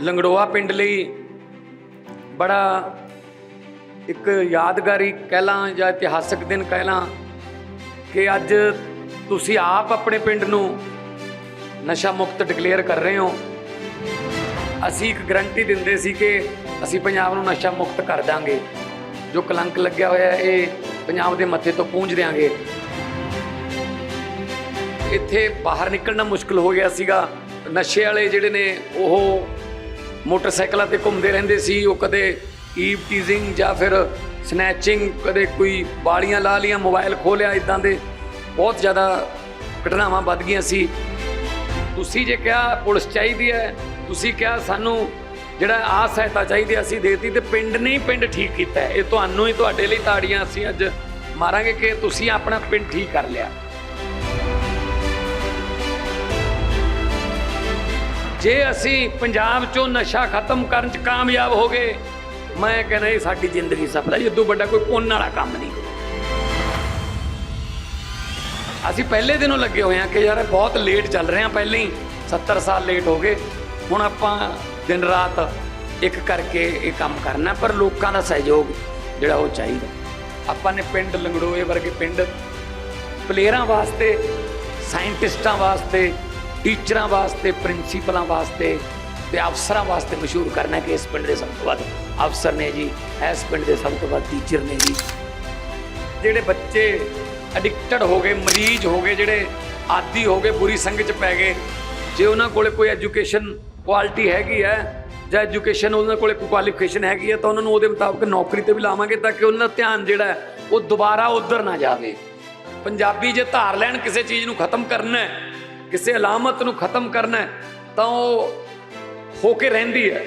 ਲੰਗੜੋਆ ਪਿੰਡ ਲਈ ਬੜਾ ਇੱਕ ਯਾਦਗਾਰੀ ਕਹਿ ਲਾਂ ਜਾਂ ਇਤਿਹਾਸਕ ਦਿਨ ਕਹਿ ਲਾਂ ਕਿ ਅੱਜ ਤੁਸੀਂ ਆਪ ਆਪਣੇ ਪਿੰਡ ਨੂੰ ਨਸ਼ਾ ਮੁਕਤ ਡਿਕਲੇਅਰ ਕਰ ਰਹੇ ਹੋ। ਅਸੀਂ ਇੱਕ ਗਰੰਟੀ ਦਿੰਦੇ ਸੀ ਕਿ ਅਸੀਂ ਪੰਜਾਬ ਨੂੰ ਨਸ਼ਾ ਮੁਕਤ ਕਰ ਦਾਂਗੇ। ਜੋ ਕਲੰਕ ਲੱਗਿਆ ਹੋਇਆ ਇਹ ਪੰਜਾਬ ਦੇ ਮੱਥੇ ਤੋਂ ਪੂੰਝ ਦਿਆਂਗੇ। ਇੱਥੇ ਬਾਹਰ ਨਿਕਲਣਾ ਮੁਸ਼ਕਲ ਹੋ ਗਿਆ ਸੀਗਾ। ਨਸ਼ੇ ਵਾਲੇ ਜਿਹੜੇ ਨੇ, ਉਹ ਮੋਟਰਸਾਈਕਲਾਂ ਤੇ ਘੁੰਮਦੇ ਰਹਿੰਦੇ ਸੀ ਉਹ ਕਦੇ ਈਵ ਟੀਜ਼ਿੰਗ ਜਾਂ ਫਿਰ ਸਨੈਚਿੰਗ ਕਦੇ ਕੋਈ ਬਾਲੀਆਂ ਲਾ ਲੀਆਂ ਮੋਬਾਈਲ ਖੋਲਿਆ ਇਦਾਂ ਦੇ। ਬਹੁਤ ਜ਼ਿਆਦਾ ਘਟਨਾਵਾਂ ਵੱਧ ਗਈਆਂ ਸੀ। ਤੁਸੀਂ ਜੇ ਕਿਹਾ ਪੁਲਿਸ ਚਾਹੀਦੀ ਹੈ ਤੁਸੀਂ ਕਿਹਾ ਸਾਨੂੰ ਜਿਹੜਾ ਆ ਸਹਾਇਤਾ ਚਾਹੀਦੀ ਹੈ, ਅਸੀਂ ਦੇਤੀ ਤੇ ਪਿੰਡ ਨੇ ਹੀ ਪਿੰਡ ਠੀਕ ਕੀਤਾ ਇਹ ਤੁਹਾਨੂੰ ਹੀ ਤੁਹਾਡੇ ਲਈ ਤਾੜੀਆਂ ਅਸੀਂ ਅੱਜ ਮਾਰਾਂਗੇ ਕਿ ਤੁਸੀਂ ਆਪਣਾ ਪਿੰਡ ਠੀਕ ਕਰ ਲਿਆ। ਜੇ ਅਸੀਂ ਪੰਜਾਬ ਚੋਂ ਨਸ਼ਾ ਖਤਮ ਕਰਨ ਚ ਕਾਮਯਾਬ ਹੋ ਗਏ, ਮੈਂ ਕਹਿੰਦਾ ਇਹ ਸਾਡੀ ਜ਼ਿੰਦਗੀ ਸਫਲ ਹੈ ਜਿੱਦੋਂ ਵੱਡਾ ਕੋਈ ਪੁੰਨ ਵਾਲਾ ਕੰਮ ਨਹੀਂ। ਅਸੀਂ ਪਹਿਲੇ ਦਿਨੋਂ ਲੱਗੇ ਹੋਏ ਹਾਂ ਕਿ ਯਾਰ ਬਹੁਤ ਲੇਟ ਚੱਲ ਰਹੇ ਹਾਂ, ਪਹਿਲਾਂ ਹੀ 70 ਸਾਲ ਲੇਟ ਹੋ ਗਏ। ਹੁਣ ਆਪਾਂ ਦਿਨ ਰਾਤ ਇੱਕ ਕਰਕੇ ਇਹ ਕੰਮ ਕਰਨਾ, ਪਰ ਲੋਕਾਂ ਦਾ ਸਹਿਯੋਗ ਜਿਹੜਾ ਉਹ ਚਾਹੀਦਾ। ਆਪਾਂ ਨੇ ਪਿੰਡ ਲੰਗੜੋਏ ਵਰਗੇ ਪਿੰਡ, ਪਲੇਅਰਾਂ ਵਾਸਤੇ ਸਾਇੰਟਿਸਟਾਂ ਵਾਸਤੇ ਟੀਚਰਾਂ ਵਾਸਤੇ, ਪ੍ਰਿੰਸੀਪਲਾਂ ਵਾਸਤੇ ਤੇ ਅਫਸਰਾਂ ਵਾਸਤੇ ਮਸ਼ਹੂਰ ਕਰਨਾ ਕਿ ਇਸ ਪਿੰਡ ਦੇ ਸਭ ਤੋਂ ਵੱਧ ਅਫਸਰ ਨੇ ਜੀ, ਇਸ ਪਿੰਡ ਦੇ ਸਭ ਤੋਂ ਵੱਧ ਟੀਚਰ ਨੇ ਜੀ। ਜਿਹੜੇ ਬੱਚੇ ਐਡਿਕਟਡ ਹੋ ਗਏ, ਮਰੀਜ਼ ਹੋ ਗਏ, ਜਿਹੜੇ ਆਦੀ ਹੋ ਗਏ, ਬੁਰੀ ਸੰਗਤ ਚ ਪੈ ਗਏ, ਜੇ ਉਹਨਾਂ ਕੋਲੇ ਕੋਈ ਐਜੂਕੇਸ਼ਨ ਕੁਆਲਿਟੀ ਹੈਗੀ ਹੈ ਜਾਂ ਐਜੂਕੇਸ਼ਨ ਉਹਨਾਂ ਕੋਲੇ ਕੋਈ ਕੁਆਲੀਫਿਕੇਸ਼ਨ ਹੈਗੀ ਹੈ, ਤਾਂ ਉਹਨਾਂ ਨੂੰ ਉਹਦੇ ਮੁਤਾਬਕ ਨੌਕਰੀ ਤੇ ਵੀ ਲਾਵਾਂਗੇ ਤਾਂ ਕਿ ਉਹਨਾਂ ਦਾ ਧਿਆਨ ਜਿਹੜਾ ਉਹ ਦੁਬਾਰਾ ਉਧਰ ਨਾ ਜਾਵੇ। ਪੰਜਾਬੀ ਜੇ ਧਾਰ ਲੈਣ, ਕਿਸੇ ਚੀਜ਼ ਨੂੰ ਖਤਮ ਕਰਨਾ ਹੈ ਕਿਸੇ ਅਲਾਮਤ ਨੂੰ ਖਤਮ ਕਰਨਾ ਤਾਂ ਉਹ ਹੋ ਕੇ ਰਹਿੰਦੀ ਹੈ।